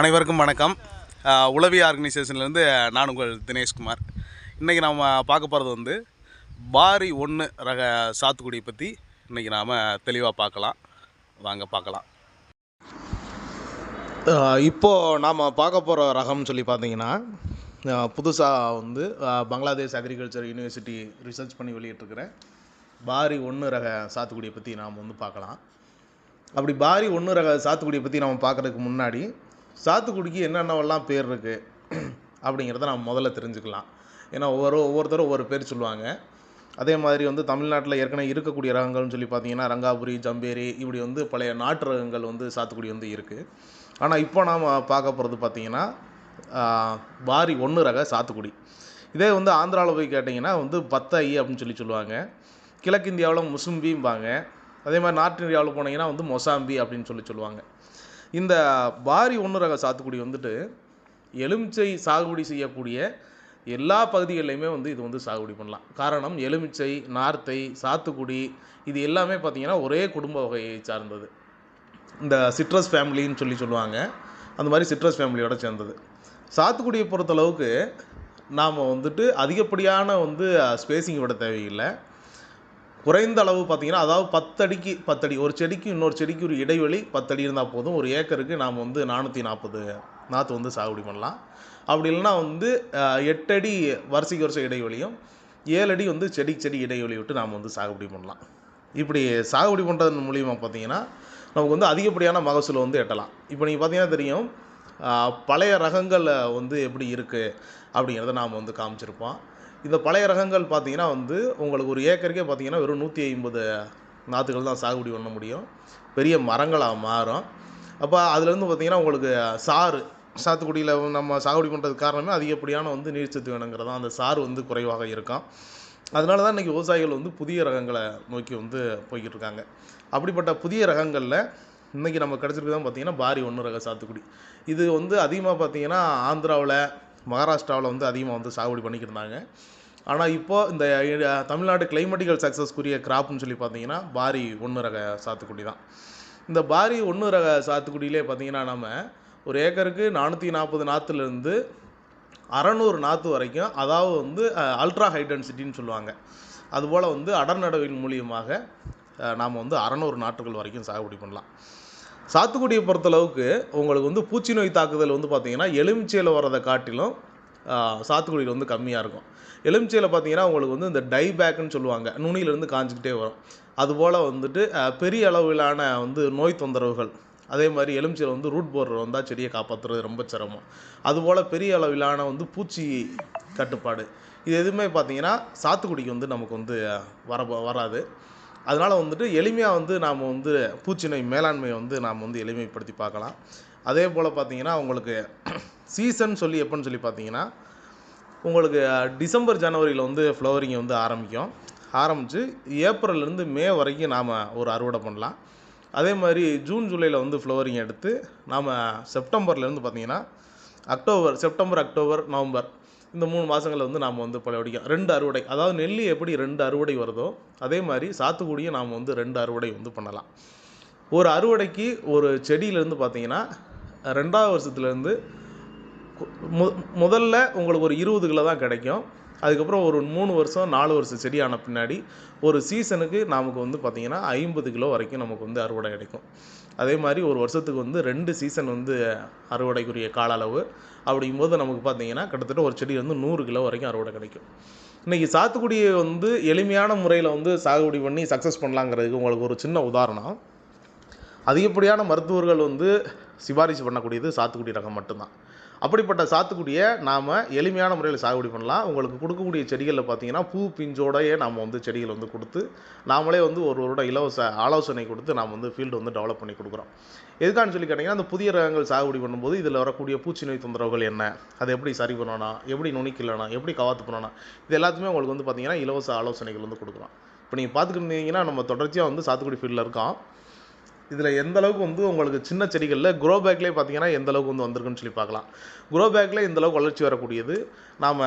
அனைவருக்கும் வணக்கம். உளவி ஆர்கனைசேஷன்லேருந்து நான் உங்கள் தினேஷ்குமார். இன்றைக்கி நாம் பார்க்க போகிறது வந்து பாரி ஒன்று ரக சாத்துக்குடி பற்றி இன்றைக்கி நாம் தெளிவாக பார்க்கலாம். வாங்க பார்க்கலாம். இப்போது நாம் பார்க்க போகிற ரகம்னு சொல்லி பார்த்தீங்கன்னா புதுசாக வந்து பங்களாதேஷ் அக்ரிகல்ச்சர் யூனிவர்சிட்டி ரிசர்ச் பண்ணி வெளியிட்டிருக்கிற பாரி ஒன்று ரக சாத்துக்குடியை பற்றி நாம் வந்து பார்க்கலாம். அப்படி பாரி ஒன்று ரக சாத்துக்குடியை பற்றி நம்ம பார்க்குறதுக்கு முன்னாடி சாத்துக்குடிக்கு என்னென்னவெல்லாம் பேர் இருக்குது அப்படிங்கிறத நம்ம முதல்ல தெரிஞ்சுக்கலாம். ஏன்னா ஒவ்வொரு ஒவ்வொருத்தரும் ஒவ்வொரு பேர் சொல்லுவாங்க. அதே மாதிரி வந்து தமிழ்நாட்டில் ஏற்கனவே இருக்கக்கூடிய ரகங்கள்னு சொல்லி பார்த்தீங்கன்னா ரங்காபுரி ஜம்பேரி இப்படி வந்து பழைய நாட்டு ரகங்கள் வந்து சாத்துக்குடி வந்து இருக்குது ஆனால் இப்போ நாம் பார்க்க போகிறது பார்த்தீங்கன்னா பாரி ஒன்று ரக சாத்துக்குடி. இதே வந்து ஆந்திராவில் போய் கேட்டிங்கன்னா வந்து பத்தாயி அப்படின்னு சொல்லி சொல்லுவாங்க. கிழக்கு இந்தியாவில் முசும்பிம்பாங்க. அதே மாதிரி நார்த் இந்தியாவில் போனீங்கன்னா வந்து மொசாம்பி அப்படின்னு சொல்லி சொல்லுவாங்க. இந்த பாரி ஒன்று ரக சாத்துக்குடி வந்துட்டு எலுமிச்சை சாகுபடி செய்யக்கூடிய எல்லா பகுதிகளிலையுமே வந்து இது வந்து சாகுபடி பண்ணலாம். காரணம் எலுமிச்சை நார்த்தை சாத்துக்குடி இது எல்லாமே பார்த்திங்கன்னா ஒரே குடும்ப வகையை சார்ந்தது. இந்த சிட்ரஸ் ஃபேமிலின்னு சொல்லி சொல்லுவாங்க. அந்த மாதிரி சிட்ரஸ் ஃபேமிலியோட சேர்ந்தது. சாத்துக்குடியை பொறுத்தளவுக்கு நாம் வந்துட்டு அதிகப்படியான வந்து ஸ்பேசிங் விட தேவையில்லை. குறைந்த அளவு பார்த்தீங்கன்னா அதாவது பத்தடிக்கு பத்தடி ஒரு செடிக்கு இன்னொரு செடிக்கு ஒரு இடைவெளி பத்தடி இருந்தால் போதும். ஒரு ஏக்கருக்கு நாம் வந்து நானூற்றி நாற்பது நாற்று வந்து சாகுபடி பண்ணலாம். அப்படி இல்லைன்னா வந்து எட்டடி வரிசைக்கு வருஷம் இடைவெளியும் ஏழு அடி வந்து செடி செடி இடைவெளி விட்டு நாம் வந்து சாகுபடி பண்ணலாம். இப்படி சாகுபடி பண்ணுறது மூலியமாக பார்த்தீங்கன்னா நமக்கு வந்து அதிகப்படியான மகசூல் வந்து எட்டலாம். இப்போ நீங்கள் பார்த்தீங்கன்னா தெரியும் பழைய ரகங்கள் வந்து எப்படி இருக்குது அப்படிங்கிறத நாம் வந்து காமிச்சிருப்போம். இந்த பழைய ரகங்கள் பார்த்தீங்கன்னா வந்து உங்களுக்கு ஒரு ஏக்கருக்கே பார்த்தீங்கன்னா வெறும் நூற்றி ஐம்பது நாற்றுகள் தான் சாகுபடி பண்ண முடியும். பெரிய மரங்களாக மாறும். அப்போ அதுலேருந்து பார்த்தீங்கன்னா உங்களுக்கு சாறு சாத்துக்குடியில் நம்ம சாகுபடி பண்ணுறதுக்கு காரணமே அதிகப்படியான வந்து நீர்ச்சத்து வேணுங்கிறதான் அந்த சாறு வந்து குறைவாக இருக்கும். அதனால தான் இன்றைக்கி விவசாயிகள் வந்து புதிய ரகங்களை நோக்கி வந்து போய்கிட்டு இருக்காங்க அப்படிப்பட்ட புதிய ரகங்களில் இன்றைக்கி நம்ம கிடச்சிருக்கு தான் பார்த்தீங்கன்னா பாரி ஒன்று ரக சாத்துக்குடி. இது வந்து அதிகமாக பார்த்தீங்கன்னா ஆந்திராவில் மகாராஷ்டிராவில் வந்து அதிகமாக வந்து சாகுபடி பண்ணிக்கிட்டு இருந்தாங்க. ஆனால் இப்போது இந்த தமிழ்நாடு கிளைமேட்டிக்கல் சக்ஸஸ்க்குரிய கிராப்னு சொல்லி பார்த்தீங்கன்னா பாரி ஒன்று ரக சாத்துக்குடி தான். இந்த பாரி ஒன்று ரக சாத்துக்குடியிலே பார்த்தீங்கன்னா நம்ம ஒரு ஏக்கருக்கு நானூற்றி நாற்பது நாற்றுலேருந்து அறநூறு நாற்று வரைக்கும் அதாவது வந்து அல்ட்ரா ஹை டென்சிட்டின்னு சொல்லுவாங்க. அதுபோல் வந்து அடர்நடவின் மூலியமாக நாம் வந்து அறநூறு நாற்றுகள் வரைக்கும் சாகுபடி பண்ணலாம். சாத்துக்குடியை பொறுத்தளவுக்கு உங்களுக்கு வந்து பூச்சி நோய் தாக்குதல் வந்து பார்த்திங்கன்னா எலுமிச்சையில் வரதை காட்டிலும் சாத்துக்குடியில் வந்து கம்மியாக இருக்கும். எலுமிச்சையில் பார்த்தீங்கன்னா உங்களுக்கு வந்து இந்த டை பேக்குன்னு சொல்லுவாங்க. நுனியிலேருந்து காஞ்சிக்கிட்டே வரும். அதுபோல் வந்துட்டு பெரிய அளவிலான வந்து நோய் தொந்தரவுகள். அதே மாதிரி எலுமிச்சையில் வந்து ரூட் போர் வந்தால் செடியை காப்பாற்றுறது ரொம்ப சிரமம். அதுபோல் பெரிய அளவிலான வந்து பூச்சி கட்டுப்பாடு. இது எதுவுமே பார்த்தீங்கன்னா சாத்துக்குடிக்கு வந்து நமக்கு வந்து வர வராது. அதனால் வந்துட்டு எளிமையாக வந்து நாம் வந்து பூச்சி நோய் மேலாண்மையை வந்து நாம் வந்து எளிமைப்படுத்தி பார்க்கலாம். அதே போல் பார்த்தீங்கன்னா உங்களுக்கு சீசன் சொல்லி எப்போன்னு சொல்லி பார்த்தீங்கன்னா உங்களுக்கு டிசம்பர் ஜனவரியில் வந்து ஃப்ளவரிங் வந்து ஆரம்பிக்கும். ஆரம்பித்து ஏப்ரல்லேருந்து மே வரைக்கும் நாம் ஒரு அறுவடை பண்ணலாம். அதே மாதிரி ஜூன் ஜூலையில் வந்து ஃப்ளவரிங் எடுத்து நாம் செப்டம்பர்லேருந்து பார்த்தீங்கன்னா அக்டோபர் செப்டம்பர் அக்டோபர் நவம்பர் இந்த மூணு மாதங்களில் வந்து நாம் வந்து பழவடிக்கும் ரெண்டு அறுவடை அதாவது நெல் எப்படி ரெண்டு அறுவடை வருதோ அதே மாதிரி சாத்துக்குடியும் நாம் வந்து ரெண்டு அறுவடை வந்து பண்ணலாம். ஒரு அறுவடைக்கு ஒரு செடியிலேருந்து பார்த்தீங்கன்னா ரெண்டாவது வருஷத்துலேருந்து மு முதல்ல உங்களுக்கு ஒரு இருபது கிலோ தான் கிடைக்கும். அதுக்கப்புறம் ஒரு மூணு வருஷம் நாலு வருஷம் செடி ஆன பின்னாடி ஒரு சீசனுக்கு நமக்கு வந்து பார்த்திங்கன்னா ஐம்பது கிலோ வரைக்கும் நமக்கு வந்து அறுவடை கிடைக்கும். அதே மாதிரி ஒரு வருஷத்துக்கு வந்து ரெண்டு சீசன் வந்து அறுவடைக்குரிய கால அளவு அப்படிங்கும்போது நமக்கு பார்த்தீங்கன்னா கிட்டத்தட்ட ஒரு செடி வந்து நூறு கிலோ வரைக்கும் அறுவடை கிடைக்கும். இன்றைக்கி சாத்துக்குடியை வந்து எளிமையான முறையில் வந்து சாகுபடி பண்ணி சக்ஸஸ் பண்ணலாங்கிறதுக்கு உங்களுக்கு ஒரு சின்ன உதாரணம். அதிகப்படியான மருத்துவர்கள் வந்து சிபாரிசு பண்ணக்கூடியது சாத்துக்குடி ரகம் மட்டும்தான். அப்படிப்பட்ட சாத்துக்குடியை நாம் எளிமையான முறையில் சாகுபடி பண்ணலாம். உங்களுக்கு கொடுக்கக்கூடிய செடிகளில் பார்த்தீங்கன்னா பூ பிஞ்சோடையே நாம் வந்து செடிகள் வந்து கொடுத்து நாமளே வந்து ஒரு ஒருவரோட இலவச ஆலோசனை கொடுத்து நாம் வந்து ஃபீல்டு வந்து டெவலப் பண்ணி கொடுக்குறோம். எதுக்கான்னு சொல்லி கேட்டிங்கன்னா அந்த புதிய ரகங்கள் சாகுபடி பண்ணும்போது இதில் வரக்கூடிய பூச்சி நோய் தொந்தரவுகள் என்ன? அதை எப்படி சரி பண்ணணும் எப்படி நுனிக்கலணும் எப்படி கவாத்து பண்ணணும் இது எல்லாத்தையுமே உங்களுக்கு வந்து பார்த்தீங்கன்னா இலவச ஆலோசனைகள் வந்து கொடுக்குறோம் இப்போ நீங்கள் பார்த்துக்கிட்டு இருந்தீங்கன்னா நம்ம தொடர்ச்சியாக வந்து சாத்துக்குடி ஃபீல்டில் இருக்கோம். இதில் எந்த அளவுக்கு வந்து உங்களுக்கு சின்ன செடிகளில் க்ரோ பேக்லேயே பார்த்தீங்கன்னா எந்த அளவுக்கு வந்து வந்திருக்குன்னு சொல்லி பார்க்கலாம். க்ரோ பேக்கில் இந்த அளவுக்கு வளர்ச்சி வரக்கூடியது. நாம்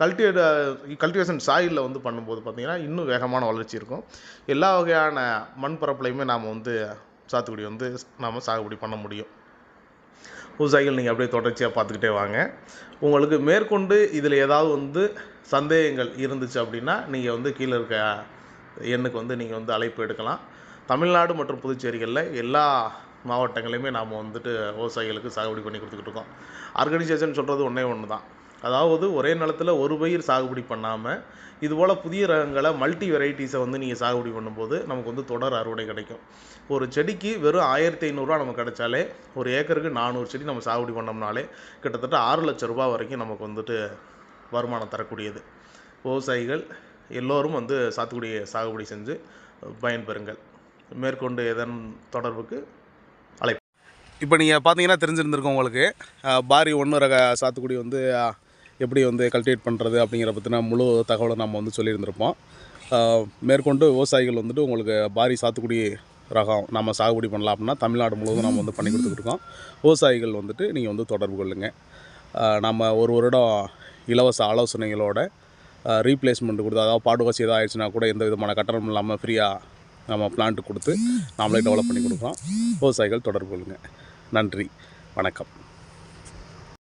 கல்டிவேட் கல்டிவேஷன் சாயிலில் வந்து பண்ணும்போது பார்த்திங்கன்னா இன்னும் வேகமான வளர்ச்சி இருக்கும். எல்லா வகையான மண் பரப்புலையுமே நாம் வந்து சாத்துக்குடி வந்து நாம் சாகுபடி பண்ண முடியும். விவசாயிகள் நீங்கள் அப்படியே தொடர்ச்சியாக பார்த்துக்கிட்டே வாங்க. உங்களுக்கு மேற்கொண்டு இதில் ஏதாவது வந்து சந்தேகங்கள் இருந்துச்சு அப்படின்னா நீங்கள் வந்து கீழே இருக்க எண்ணுக்கு வந்து நீங்கள் வந்து அழைப்பு எடுக்கலாம். தமிழ்நாடு மற்றும் புதுச்சேரிகளில் எல்லா மாவட்டங்களையுமே நாம் வந்துட்டு விவசாயிகளுக்கு சாகுபடி பண்ணி கொடுத்துக்கிட்டு இருக்கோம். ஆர்கனைசேஷன் சொல்கிறது ஒன்றே ஒன்று தான் அதாவது ஒரே நிலத்தில் ஒரு பயிர் சாகுபடி பண்ணாமல் இதுபோல் புதிய ரகங்களை மல்டி வெரைட்டிஸை வந்து நீங்கள் சாகுபடி பண்ணும்போது நமக்கு வந்து தொடர் அறுவடை கிடைக்கும். ஒரு செடிக்கு வெறும் ஆயிரத்தி ஐநூறுரூவா நமக்கு கிடைச்சாலே ஒரு ஏக்கருக்கு நானூறு செடி நம்ம சாகுபடி பண்ணோம்னாலே கிட்டத்தட்ட ஆறு லட்ச ரூபாய் வரைக்கும் நமக்கு வந்துட்டு வருமானம் தரக்கூடியது. விவசாயிகள் எல்லோரும் வந்து சாத்துக்குடி சாகுபடி செஞ்சு பயன்பெறுங்கள். மேற்கொண்டு எதன் தொடர்புக்கு அழைப்பு. இப்போ நீங்கள் பார்த்தீங்கன்னா தெரிஞ்சிருந்திருக்கும் உங்களுக்கு. பாரி ஒன்று ரக சாத்துக்குடி வந்து எப்படி வந்து கல்டிவேட் பண்ணுறது அப்படிங்கிற பற்றின முழு தகவலை நம்ம வந்து சொல்லியிருந்திருப்போம். மேற்கொண்டு விவசாயிகள் வந்துட்டு உங்களுக்கு பாரி சாத்துக்குடி ரகம் நம்ம சாகுபடி பண்ணலாம் அப்படின்னா தமிழ்நாடு முழுவதும் நம்ம வந்து பண்ணி கொடுத்துட்ருக்கோம். விவசாயிகள் வந்துட்டு நீங்கள் வந்து தொடர்பு கொள்ளுங்கள் நம்ம ஒரு வருடம் இலவச ஆலோசனைகளோட ரீப்ளேஸ்மெண்ட் கொடுத்து அதாவது பாடுவாசி ஏதாவது ஆயிடுச்சுன்னா கூட எந்த விதமான கட்டணம் இல்லாமல் ஃப்ரீயாக நம்ம பிளான்ட்டு கொடுத்து நாமளே டெவலப் பண்ணி கொடுக்குறோம் விவசாயிகள் தொடர்பு கொள்ளுங்கள் நன்றி. வணக்கம்.